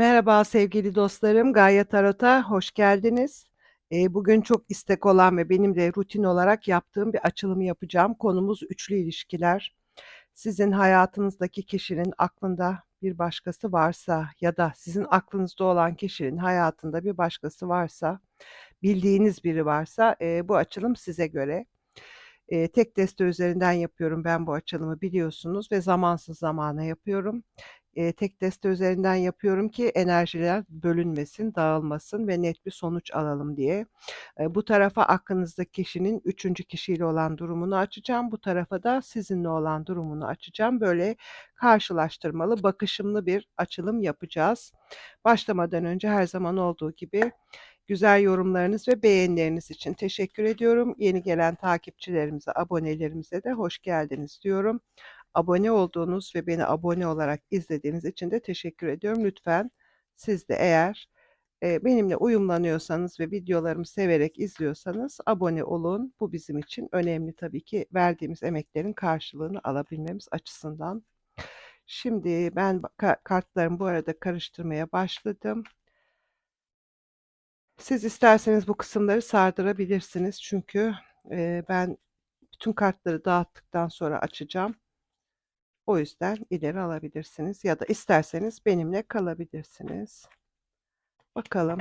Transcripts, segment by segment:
Merhaba sevgili dostlarım, Gaye Tarot'a hoş geldiniz. Eee, bugün çok istek olan ve benim de rutin olarak yaptığım bir açılımı yapacağım. Konumuz üçlü ilişkiler. Sizin hayatınızdaki kişinin aklında bir başkası varsa ya da sizin aklınızda olan kişinin hayatında bir başkası varsa, bildiğiniz biri varsa, eee, bu açılım size göre. Eee, tek deste üzerinden yapıyorum ben bu açılımı biliyorsunuz ve zamansız zamana yapıyorum. Eee, tek deste üzerinden yapıyorum ki enerjiler bölünmesin, dağılmasın ve net bir sonuç alalım diye. Eee, bu tarafa aklınızdaki kişinin üçüncü kişiyle olan durumunu açacağım. Bu tarafa da sizinle olan durumunu açacağım. Böyle karşılaştırmalı, bakışımlı bir açılım yapacağız. Başlamadan önce her zaman olduğu gibi güzel yorumlarınız ve beğenileriniz için teşekkür ediyorum. Yeni gelen takipçilerimize, abonelerimize de hoş geldiniz diyorum. Abone olduğunuz ve beni abone olarak izlediğiniz için de teşekkür ediyorum. Lütfen siz de eğer e, benimle uyumlanıyorsanız ve videolarımı severek izliyorsanız abone olun. Bu bizim için önemli tabii ki verdiğimiz emeklerin karşılığını alabilmemiz açısından. Şimdi ben ka- kartlarımı bu arada karıştırmaya başladım. Siz isterseniz bu kısımları sardırabilirsiniz çünkü e, ben bütün kartları dağıttıktan sonra açacağım. O yüzden ileri alabilirsiniz ya da isterseniz benimle kalabilirsiniz. Bakalım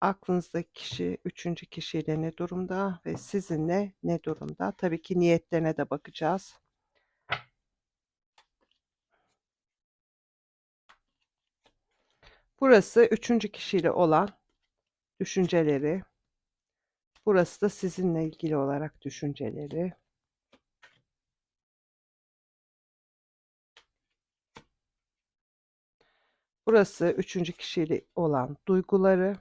aklınızdaki kişi üçüncü kişiyle ne durumda ve sizinle ne durumda? Tabii ki niyetlerine de bakacağız. Burası üçüncü kişiyle olan düşünceleri. Burası da sizinle ilgili olarak düşünceleri. Burası üçüncü kişiyle olan duyguları.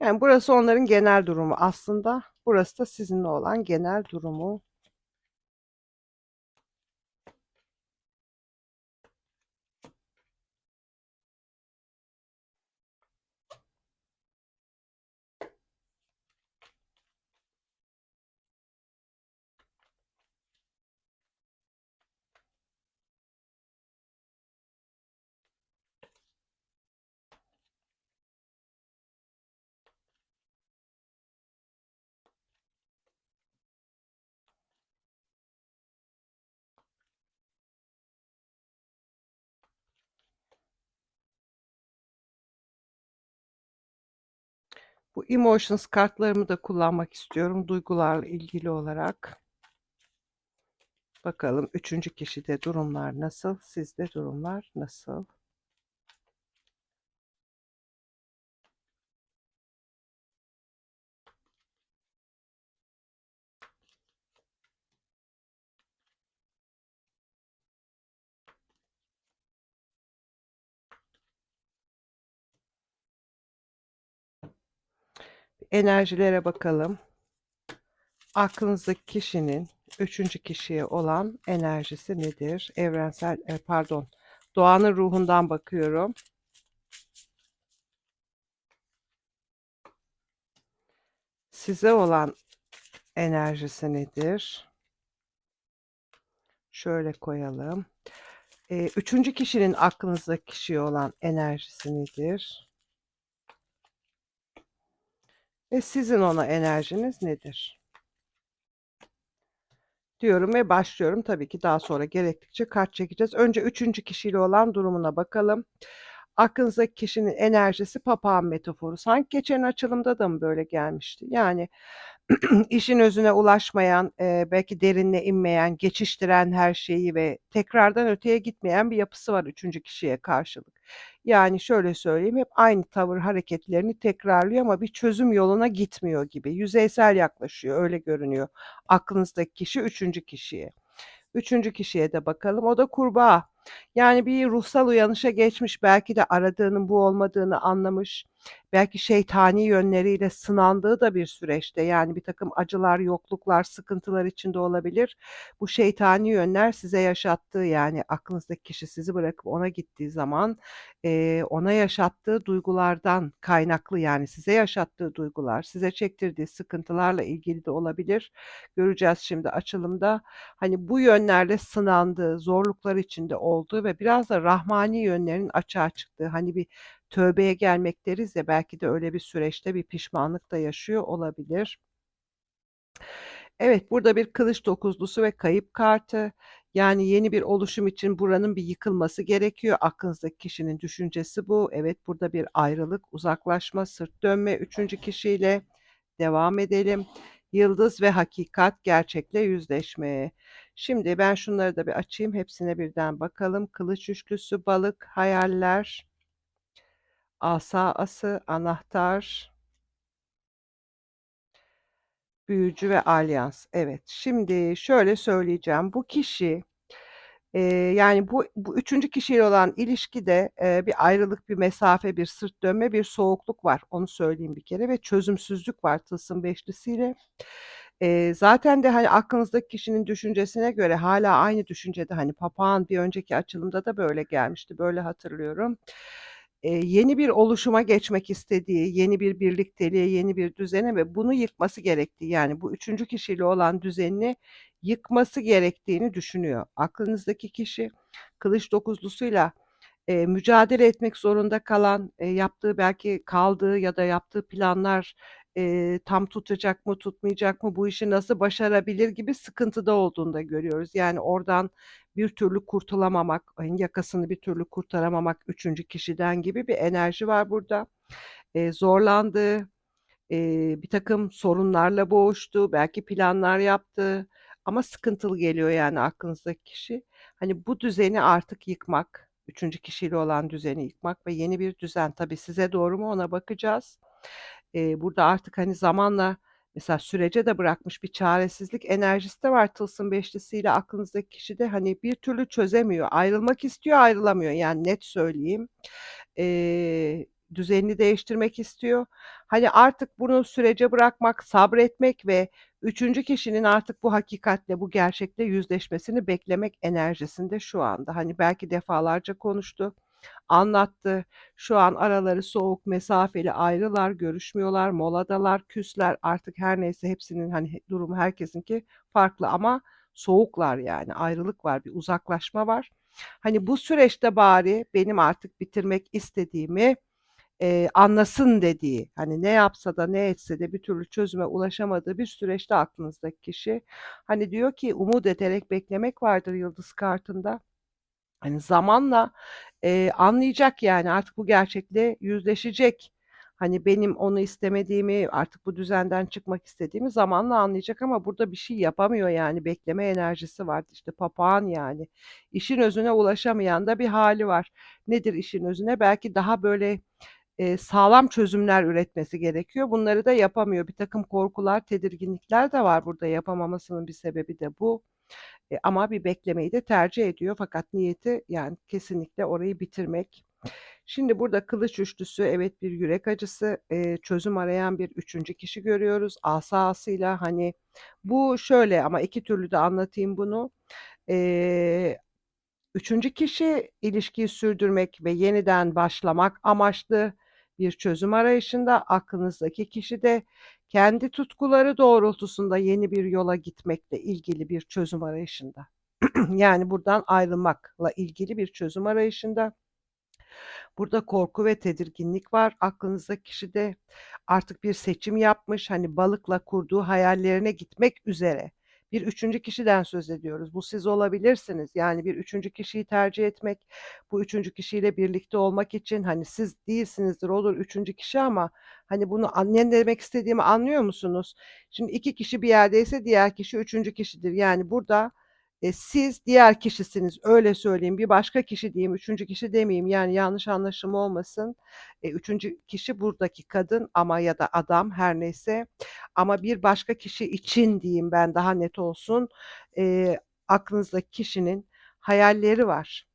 Yani burası onların genel durumu aslında. Burası da sizinle olan genel durumu. Bu emotions kartlarımı da kullanmak istiyorum duygularla ilgili olarak. Bakalım üçüncü kişide durumlar nasıl? Sizde durumlar nasıl? Enerjilere bakalım. Aklınızdaki kişinin üçüncü kişiye olan enerjisi nedir? Evrensel, e, pardon, doğanın ruhundan bakıyorum. Size olan enerjisi nedir? Şöyle koyalım. E, üçüncü kişinin aklınızdaki kişiye olan enerjisi nedir? Ve sizin ona enerjiniz nedir? Diyorum ve başlıyorum. Tabii ki daha sonra gerektikçe kart çekeceğiz. Önce üçüncü kişiyle olan durumuna bakalım. Aklınızdaki kişinin enerjisi papağan metaforu. Sanki geçen açılımda da mı böyle gelmişti? Yani işin özüne ulaşmayan, eee, belki derinine inmeyen, geçiştiren her şeyi ve tekrardan öteye gitmeyen bir yapısı var üçüncü kişiye karşılık. Yani şöyle söyleyeyim, hep aynı tavır hareketlerini tekrarlıyor ama bir çözüm yoluna gitmiyor gibi. Yüzeysel yaklaşıyor, öyle görünüyor aklınızdaki kişi üçüncü kişiye. Üçüncü kişiye de bakalım. O da kurbağa. Yani bir ruhsal uyanışa geçmiş, belki de aradığının bu olmadığını anlamış. Belki şeytani yönleriyle sınandığı da bir süreçte, yani birtakım acılar, yokluklar, sıkıntılar içinde olabilir. Bu şeytani yönler size yaşattığı, yani aklınızdaki kişi sizi bırakıp ona gittiği zaman, eee, ona yaşattığı duygulardan kaynaklı, yani size yaşattığı duygular, size çektirdiği sıkıntılarla ilgili de olabilir. Göreceğiz şimdi açılımda. Hani bu yönlerle sınandığı, zorluklar içinde olduğu ve biraz da rahmani yönlerin açığa çıktığı, hani bir tövbeye gelmek deriz ya, belki de öyle bir süreçte bir pişmanlık da yaşıyor olabilir. Evet, burada bir kılıç dokuzlusu ve kayıp kartı. Yani yeni bir oluşum için buranın bir yıkılması gerekiyor. Aklınızdaki kişinin düşüncesi bu. Evet, burada bir ayrılık, uzaklaşma, sırt dönme üçüncü kişiyle. Devam edelim. Yıldız ve hakikat gerçekle yüzleşmeye. Şimdi ben şunları da bir açayım. Hepsine birden bakalım. Kılıç üçlüsü, balık, hayaller, asa ası, anahtar, büyücü ve alyans. Evet, şimdi şöyle söyleyeceğim. Bu kişi, eee, yani bu bu 3'üncü kişiyle olan ilişkide, eee, bir ayrılık, bir mesafe, bir sırt dönme, bir soğukluk var. Onu söyleyeyim bir kere ve çözümsüzlük var tılsım beşlisiyle. Eee, zaten de, hani, aklınızdaki kişinin düşüncesine göre hâlâ aynı düşüncede, hani, papağan bir önceki açılımda da böyle gelmişti, böyle hatırlıyorum. Yeni bir oluşuma geçmek istediği, yeni bir birlikteliğe, yeni bir düzene ve bunu yıkması gerektiği, yani bu 3'üncü kişiyle olan düzenini yıkması gerektiğini düşünüyor. Aklınızdaki kişi kılıç dokuzlusuyla, eee, mücadele etmek zorunda kalan, eee, yaptığı belki kaldığı ya da yaptığı planlar, eee, tam tutacak mı, tutmayacak mı, bu işi nasıl başarabilir gibi sıkıntıda olduğunu da görüyoruz. Yani oradan bir türlü kurtulamamak, yakasını bir türlü kurtaramamak 3'üncü kişiden gibi bir enerji var burada. Eee, zorlandığı, eee, birtakım sorunlarla boğuştu, belki planlar yaptı ama sıkıntılı geliyor yani aklınızdaki kişi. Hani, bu düzeni artık yıkmak, 3'üncü kişiyle olan düzeni yıkmak ve yeni bir düzen. Tabii size doğru mu ona bakacağız. Eee, burada artık, hani, zamanla mesela sürece de bırakmış bir çaresizlik enerjisi de var tılsım beşlisiyle aklınızdaki kişi de, hani, bir türlü çözemiyor. Ayrılmak istiyor, ayrılamıyor. Yani net söyleyeyim. Eee, düzenini değiştirmek istiyor. Hani, artık bunu sürece bırakmak, sabretmek ve 3'üncü kişinin artık bu hakikatle, bu gerçekle yüzleşmesini beklemek enerjisinde şu anda. Hani, belki defalarca konuştu, anlattı. Şu an araları soğuk, mesafeli, ayrılar, görüşmüyorlar, moladalar, küsler. Artık her neyse hepsinin, hani, durumu herkesinki farklı ama soğuklar yani. Ayrılık var, bir uzaklaşma var. Hani, bu süreçte bari benim artık bitirmek istediğimi, eee, anlasın dediği, hani, ne yapsa da ne etse de bir türlü çözüme ulaşamadığı bir süreçte aklınızdaki kişi. Hani, diyor ki umut ederek beklemek vardır yıldız kartında. Hani, zamanla, eee, anlayacak yani artık bu gerçekle yüzleşecek. Hani, benim onu istemediğimi, artık bu düzenden çıkmak istediğimi zamanla anlayacak ama burada bir şey yapamıyor yani bekleme enerjisi var. İşte papağan yani. İşin özüne ulaşamayan da bir hâli var. Nedir işin özüne? Belki daha böyle, eee, sağlam çözümler üretmesi gerekiyor. Bunları da yapamıyor. Birtakım korkular, tedirginlikler de var burada. Yapamamasının bir sebebi de bu. Eee, ama bir beklemeyi de tercih ediyor fakat niyeti yani kesinlikle orayı bitirmek. Şimdi burada kılıç üçlüsü, evet bir yürek acısı, eee, çözüm arayan bir 3'üncü kişi görüyoruz. Asasıyla, hani, bu şöyle ama 2 türlü de anlatayım bunu. Eee, 3'üncü kişi ilişkiyi sürdürmek ve yeniden başlamak amaçlı bir çözüm arayışında. Aklınızdaki kişi de kendi tutkuları doğrultusunda yeni bir yola gitmekle ilgili bir çözüm arayışında. Yani buradan ayrılmakla ilgili bir çözüm arayışında. Burada korku ve tedirginlik var aklınızdaki kişide. Artık bir seçim yapmış, hani, balıkla kurduğu hayallerine gitmek üzere. Bir 3'üncü kişiden söz ediyoruz. Bu siz olabilirsiniz. Yani bir 3'üncü kişiyi tercih etmek, bu 3'üncü kişiyle birlikte olmak için, hani, siz değilsinizdir, olur 3'üncü kişi ama, hani, bunu an ne demek istediğimi anlıyor musunuz? Şimdi 2 kişi bir yerdeyse diğer kişi 3'üncü kişidir. Yani burada, eee, siz diğer kişisiniz, öyle söyleyeyim. Bir başka kişi diyeyim, 3'üncü kişi demeyeyim, yani yanlış anlaşılma olmasın. Eee, 3'üncü kişi buradaki kadın ama ya da adam her neyse ama bir başka kişi için diyeyim ben daha net olsun. Eee, aklınızdaki kişinin hayalleri var.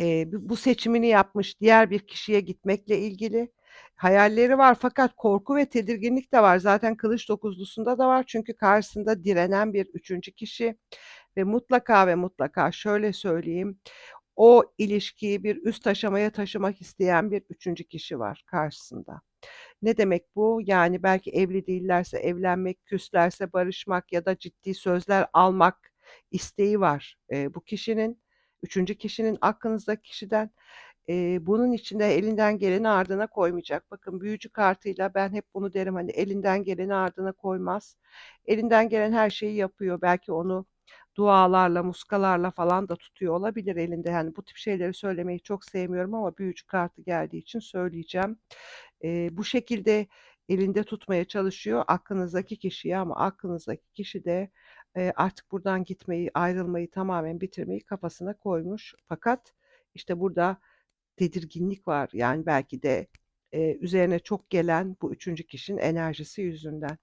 Bu bu seçimini yapmış, diğer bir kişiye gitmekle ilgili. Hayalleri var fakat korku ve tedirginlik de var. Zaten kılıç dokuzlusunda da var. Çünkü karşısında direnen bir üçüncü kişi ve mutlaka ve mutlaka şöyle söyleyeyim, o ilişkiyi bir üst aşamaya taşımak isteyen bir üçüncü kişi var karşısında. Ne demek bu? Yani belki evli değillerse evlenmek, küslerse barışmak ya da ciddi sözler almak isteği var, eee, bu kişinin, üçüncü kişinin aklınızdaki kişiden. Eee, bunun için de elinden geleni ardına koymayacak. Bakın büyücü kartıyla ben hep bunu derim, hani, elinden geleni ardına koymaz. Elinden gelen her şeyi yapıyor. Belki onu dualarla, muskalarla falan da tutuyor olabilir elinde. Yani bu tip şeyleri söylemeyi çok sevmiyorum ama büyücü kartı geldiği için söyleyeceğim. Eee, bu şekilde elinde tutmaya çalışıyor aklınızdaki kişiyi ama aklınızdaki kişi de, eee, artık buradan gitmeyi, ayrılmayı, tamamen bitirmeyi kafasına koymuş. Fakat işte burada tedirginlik var. Yani belki de, eee, üzerine çok gelen bu üçüncü kişinin enerjisi yüzünden.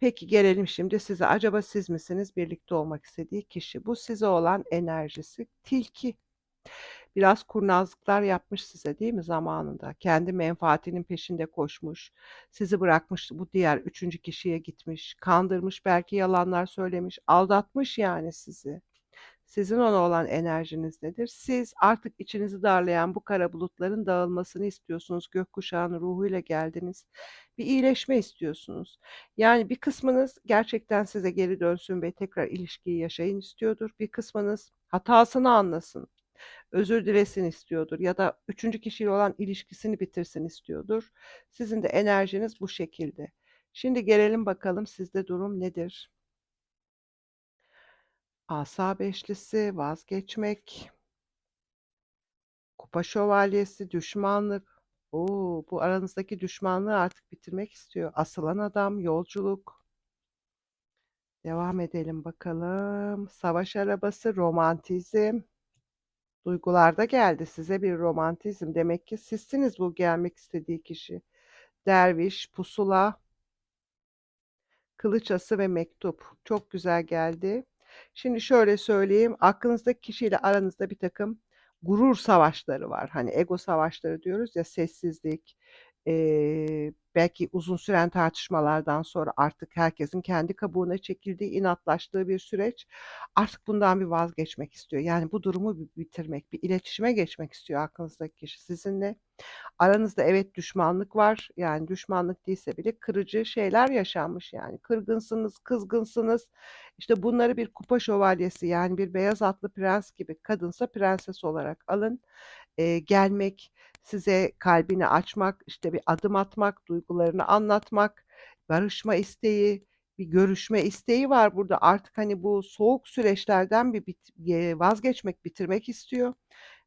Peki gelelim şimdi size. Acaba siz misiniz birlikte olmak istediği kişi? Bu size olan enerjisi tilki. Biraz kurnazlıklar yapmış size değil mi zamanında? Kendi menfaatinin peşinde koşmuş, sizi bırakmış, bu diğer üçüncü kişiye gitmiş, kandırmış, belki yalanlar söylemiş, aldatmış yani sizi. Sizin ona olan enerjiniz nedir? Siz artık içinizi darlayan bu kara bulutların dağılmasını istiyorsunuz. Gökkuşağının ruhuyla geldiniz. Bir iyileşme istiyorsunuz. Yani bir kısmınız gerçekten size geri dönsün ve tekrar ilişkiyi yaşayın istiyordur. Bir kısmınız hatasını anlasın, özür dilesin istiyordur ya da üçüncü kişiyle olan ilişkisini bitirsin istiyordur. Sizin de enerjiniz bu şekilde. Şimdi gelelim bakalım sizde durum nedir? Asa beşlisi, vazgeçmek. Kupa şövalyesi, düşmanlık. Oo, bu aranızdaki düşmanlığı artık bitirmek istiyor. Asılan adam, yolculuk. Devam edelim bakalım. Savaş arabası, romantizm. Duygularda geldi size bir romantizm. Demek ki sizsiniz bu gelmek istediği kişi. Derviş, pusula, kılıç ası ve mektup. Çok güzel geldi. Şimdi şöyle söyleyeyim, aklınızdaki kişiyle aranızda bir takım gurur savaşları var. Hani ego savaşları diyoruz ya, sessizlik, eee, belki uzun süren tartışmalardan sonra artık herkesin kendi kabuğuna çekildiği, inatlaştığı bir süreç. Artık bundan bir vazgeçmek istiyor. Yani bu durumu bir bitirmek, bir iletişime geçmek istiyor aklınızdaki kişi sizinle. Aranızda evet düşmanlık var. Yani düşmanlık değilse bile kırıcı şeyler yaşanmış yani. Kırgınsınız, kızgınsınız. İşte bunları bir kupa şövalyesi yani bir beyaz atlı prens gibi kadınsa prenses olarak alın. Eee, gelmek, size kalbini açmak, işte bir adım atmak, duygularını anlatmak, barışma isteği, bir görüşme isteği var burada. Artık hani bu soğuk süreçlerden bir bit eee, vazgeçmek, bitirmek istiyor.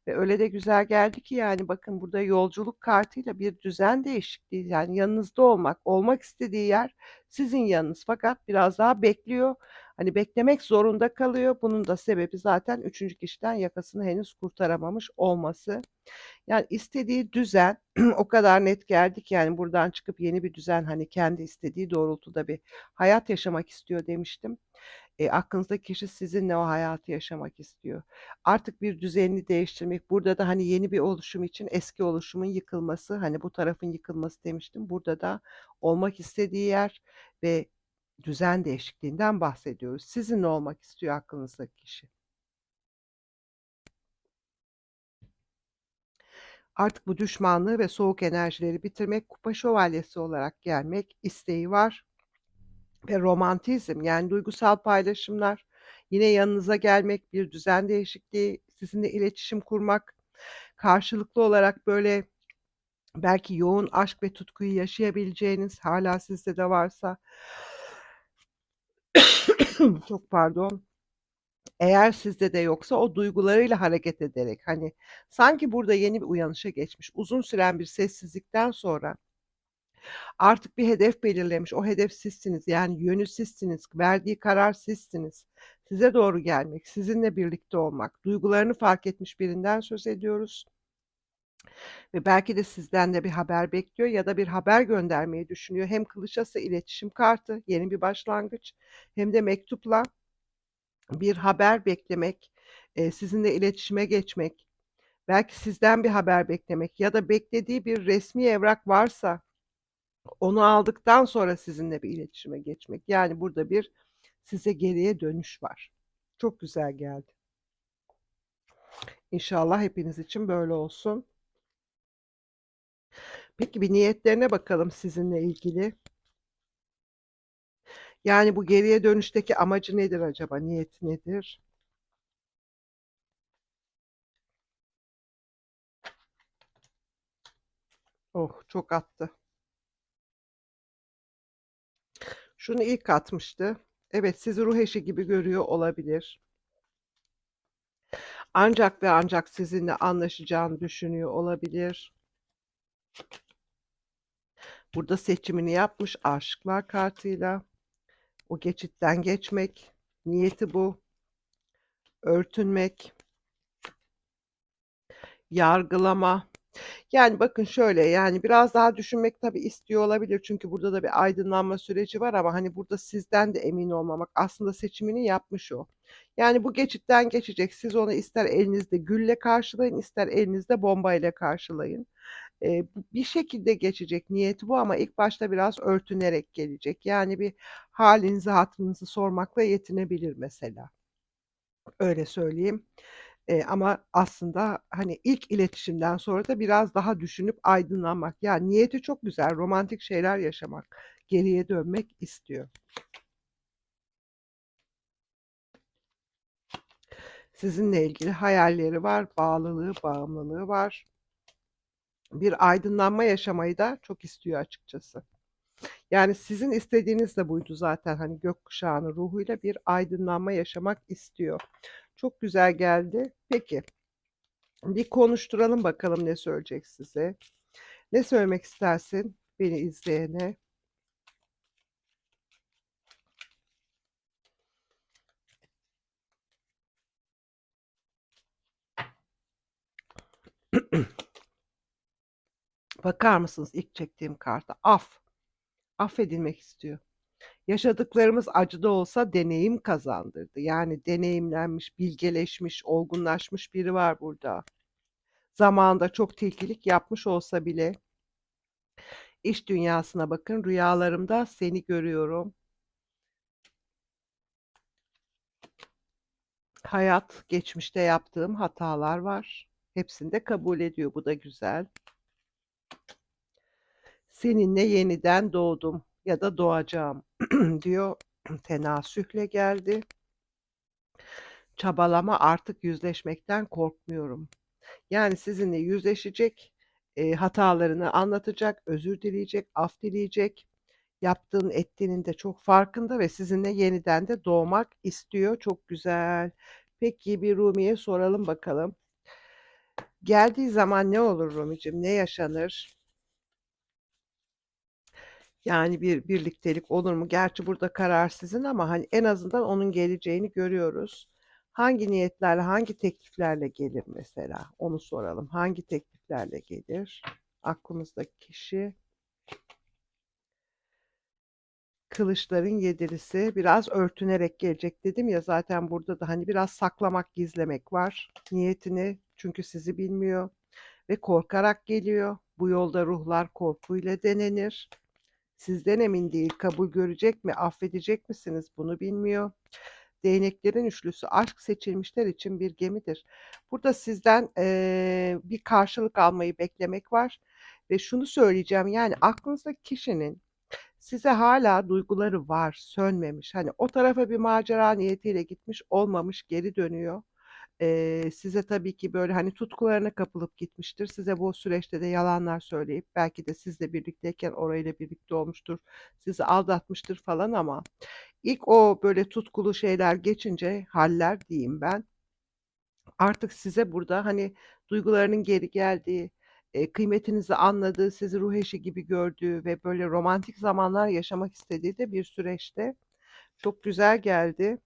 Ve öyle de güzel geldi ki yani bakın burada yolculuk kartıyla bir düzen değişikliği yani yanınızda olmak, olmak istediği yer sizin yanınız fakat biraz daha bekliyor. Hani beklemek zorunda kalıyor. Bunun da sebebi zaten üçüncü kişiden yakasını henüz kurtaramamış olması. Yani istediği düzen o kadar net geldi ki yani buradan çıkıp yeni bir düzen hani kendi istediği doğrultuda bir hayat yaşamak istiyor demiştim. Eee, aklınızdaki kişi sizinle o hayatı yaşamak istiyor. Artık bir düzenini değiştirmek, burada da, hani, yeni bir oluşum için eski oluşumun yıkılması, hani, bu tarafın yıkılması demiştim. Burada da olmak istediği yer ve düzen değişikliğinden bahsediyoruz. Sizinle olmak istiyor aklınızdaki kişi. Artık bu düşmanlığı ve soğuk enerjileri bitirmek, kupa şövalyesi olarak gelmek isteği var. Ve romantizm, yani duygusal paylaşımlar, yine yanınıza gelmek, bir düzen değişikliği, sizinle iletişim kurmak, karşılıklı olarak böyle belki yoğun aşk ve tutkuyu yaşayabileceğiniz, hâlâ sizde de varsa çok pardon. Eğer sizde de yoksa o duygularıyla hareket ederek, hani, sanki burada yeni bir uyanışa geçmiş, uzun süren bir sessizlikten sonra Artık bir hedef belirlemiş. O hedef sizsiniz. Yani yönü sizsiniz. Verdiği karar sizsiniz. Size doğru gelmek, sizinle birlikte olmak, duygularını fark etmiş birinden söz ediyoruz. Ve belki de sizden de bir haber bekliyor ya da bir haber göndermeyi düşünüyor. Hem kılıç ası iletişim kartı, yeni bir başlangıç hem de mektupla bir haber beklemek, sizinle iletişime geçmek, belki sizden bir haber beklemek ya da beklediği bir resmî evrak varsa onu aldıktan sonra sizinle bir iletişime geçmek. Yani burada bir size geriye dönüş var. Çok güzel geldi. İnşallah hepiniz için böyle olsun. Peki bir niyetlerine bakalım sizinle ilgili. Yani bu geriye dönüşteki amacı nedir acaba? Niyeti nedir? Oh, çok attı. Şunu ilk atmıştı. Evet, sizi ruh eşi gibi görüyor olabilir. Ancak ve ancak sizinle anlaşacağını düşünüyor olabilir. Burada seçimini yapmış aşıklar kartıyla. O geçitten geçmek, niyeti bu. Örtünmek, yargılama. Yani bakın şöyle, yani biraz daha düşünmek tabii istiyor olabilir. Çünkü burada da bir aydınlanma süreci var ama hani burada sizden de emin olmamak. Aslında seçimini yapmış o. Yani bu geçitten geçecek. Siz onu ister elinizde gülle karşılayın, ister elinizde bombayla karşılayın. Bu bir şekilde geçecek, niyeti bu ama ilk başta biraz örtünerek gelecek. Yani bir halinizi hatırınızı sormakla yetinebilir mesela. Öyle söyleyeyim. Eee, ama aslında, hani, ilk iletişimden sonra da biraz daha düşünüp aydınlanmak. Yani niyeti çok güzel, romantik şeyler yaşamak, geriye dönmek istiyor. Sizinle ilgili hayalleri var, bağlılığı, bağımlılığı var. Bir aydınlanma yaşamayı da çok istiyor açıkçası. Yani sizin istediğiniz de buydu zaten, hani, gökkuşağının ruhuyla bir aydınlanma yaşamak istiyor. Çok güzel geldi. Peki, bir konuşturalım bakalım ne söyleyecek size? Ne söylemek istersin beni izleyene? Bakar mısınız ilk çektiğim karta? Af. Affedilmek istiyor. Yaşadıklarımız acı da olsa deneyim kazandırdı. Yani deneyimlenmiş, bilgeleşmiş, olgunlaşmış biri var burada. Zamanında çok tilkilik yapmış olsa bile iş dünyasına bakın, rüyalarımda seni görüyorum. Hayat, geçmişte yaptığım hatalar var. Hepsini de kabul ediyor. Bu da güzel. Seninle yeniden doğdum ya da doğacağım diyor. Tenasühle geldi. Çabalama artık yüzleşmekten korkmuyorum. Yani sizinle yüzleşecek, eee, hatalarını anlatacak, özür dileyecek, af dileyecek. Yaptığın ettiğinin de çok farkında ve sizinle yeniden de doğmak istiyor. Çok güzel. Peki bir Rumi'ye soralım bakalım. Geldiği zaman ne olur Rumi'cim? Ne yaşanır? Yani bir birliktelik olur mu? Gerçi burada karar sizin ama, hani, en azından onun geleceğini görüyoruz. Hangi niyetlerle, hangi tekliflerle gelir mesela? Onu soralım. Hangi tekliflerle gelir aklımızdaki kişi? Kılıçların yedilisi biraz örtünerek gelecek dedim ya zaten burada da, hani, biraz saklamak, gizlemek var niyetini. Çünkü sizi bilmiyor ve korkarak geliyor. Bu yolda ruhlar korkuyla denenir. Sizden emin değil, kabul görecek mi, affedecek misiniz bunu bilmiyor. Değneklerin üçlüsü aşk seçilmişler için bir gemidir. Burada sizden eee, bir karşılık almayı beklemek var ve şunu söyleyeceğim yani aklınızdaki kişinin size hala duyguları var, sönmemiş. Hani o tarafa bir macera niyetiyle gitmiş, olmamış, geri dönüyor. Eee, size tabii ki, böyle, hani, tutkularına kapılıp gitmiştir. Size bu süreçte de yalanlar söyleyip belki de sizle birlikteyken orayla birlikte olmuştur, sizi aldatmıştır falan ama ilk o, böyle, tutkulu şeyler geçince haller diyeyim ben artık size burada, hani, duygularının geri geldiği, kıymetinizi anladığı, sizi ruh eşi gibi gördüğü ve böyle romantik zamanlar yaşamak istediği de bir süreçte. Çok güzel geldi.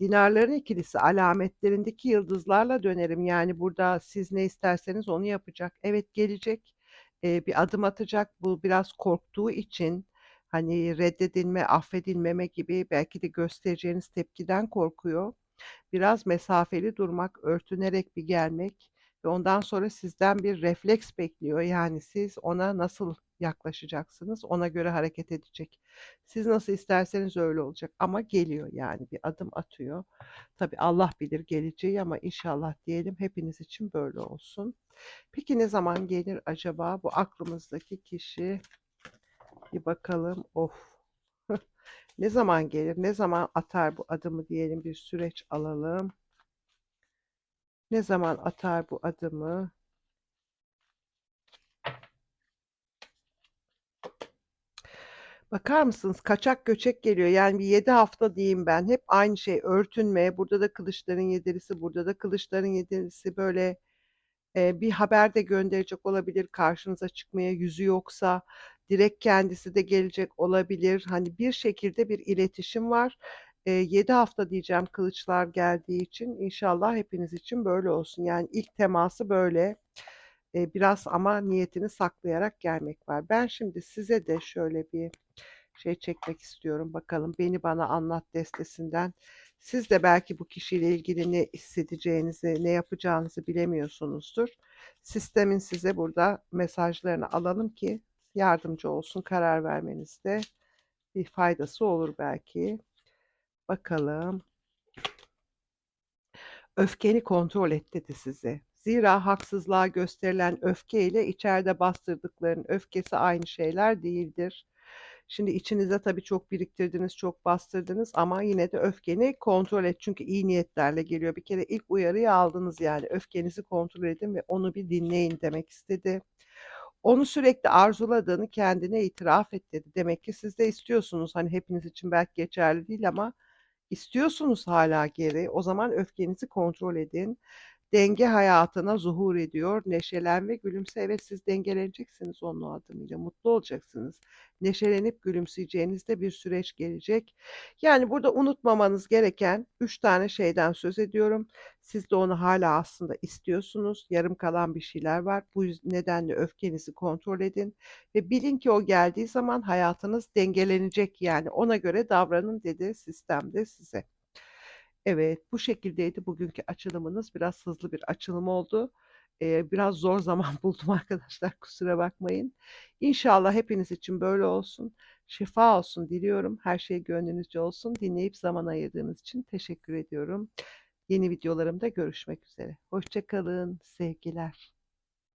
Dinarların ikilisi alametlerindeki yıldızlarla dönerim. Yani burada siz ne isterseniz onu yapacak. Evet, gelecek, eee, bir adım atacak. Bu biraz korktuğu için, hani, reddedilme, affedilmeme gibi belki de göstereceğiniz tepkiden korkuyor. Biraz mesafeli durmak, örtünerek bir gelmek ve ondan sonra sizden bir refleks bekliyor. Yani siz ona nasıl yaklaşacaksınız, ona göre hareket edecek. Siz nasıl isterseniz öyle olacak ama geliyor yani bir adım atıyor. Tabii Allah bilir geleceği ama inşallah diyelim hepiniz için böyle olsun. Peki ne zaman gelir acaba bu aklımızdaki kişi? Bir bakalım. Of. Ne zaman gelir? Ne zaman atar bu adımı diyelim bir süreç alalım. Ne zaman atar bu adımı? Bakar mısınız? Kaçak göçek geliyor. Yani bir 7 hafta diyeyim ben. Hep aynı şey örtünme. Burada da kılıçların yedilisi, burada da kılıçların yedilisi böyle e, bir haber de gönderecek olabilir karşınıza çıkmaya yüzü yoksa direkt kendisi de gelecek olabilir. Hani bir şekilde bir iletişim var. E, 7 hafta diyeceğim kılıçlar geldiği için inşallah hepiniz için böyle olsun. Yani ilk teması böyle. Biraz ama niyetini saklayarak gelmek var. Ben şimdi size de şöyle bir şey çekmek istiyorum. Bakalım beni bana anlat destesinden. Siz de belki bu kişiyle ilgili ne hissedeceğinizi, ne yapacağınızı bilemiyorsunuzdur. Sistemin size burada mesajlarını alalım ki yardımcı olsun karar vermenizde bir faydası olur belki. Bakalım. Öfkeni kontrol et dedi size. Zira haksızlığa gösterilen öfke ile içeride bastırdıkların öfkesi aynı şeyler değildir. Şimdi içinize tabii çok biriktirdiniz, çok bastırdınız ama yine de öfkeni kontrol et. Çünkü iyi niyetlerle geliyor. Bir kere ilk uyarıyı aldınız yani. Öfkenizi kontrol edin ve onu bir dinleyin demek istedi. Onu sürekli arzuladığını kendine itiraf et dedi. Demek ki siz de istiyorsunuz. Hani hepiniz için belki geçerli değil ama istiyorsunuz hala geri. O zaman öfkenizi kontrol edin denge hayatına zuhur ediyor. Neşelen ve gülümse. Evet siz dengeleneceksiniz onun adımıyla. Mutlu olacaksınız. Neşelenip gülümseyeceğinizde bir süreç gelecek. Yani burada unutmamanız gereken üç tane şeyden söz ediyorum. Siz de onu hala aslında istiyorsunuz. Yarım kalan bir şeyler var. Bu nedenle öfkenizi kontrol edin. Ve bilin ki o geldiği zaman hayatınız dengelenecek. Yani ona göre davranın dedi sistemde size. Evet, bu şekildeydi bugünkü açılımınız. Biraz hızlı bir açılım oldu. Eee, biraz zor zaman buldum arkadaşlar, kusura bakmayın. İnşallah hepiniz için böyle olsun. Şifa olsun diliyorum. Her şey gönlünüzce olsun. Dinleyip zaman ayırdığınız için teşekkür ediyorum. Yeni videolarımda görüşmek üzere. Hoşça kalın, sevgiler.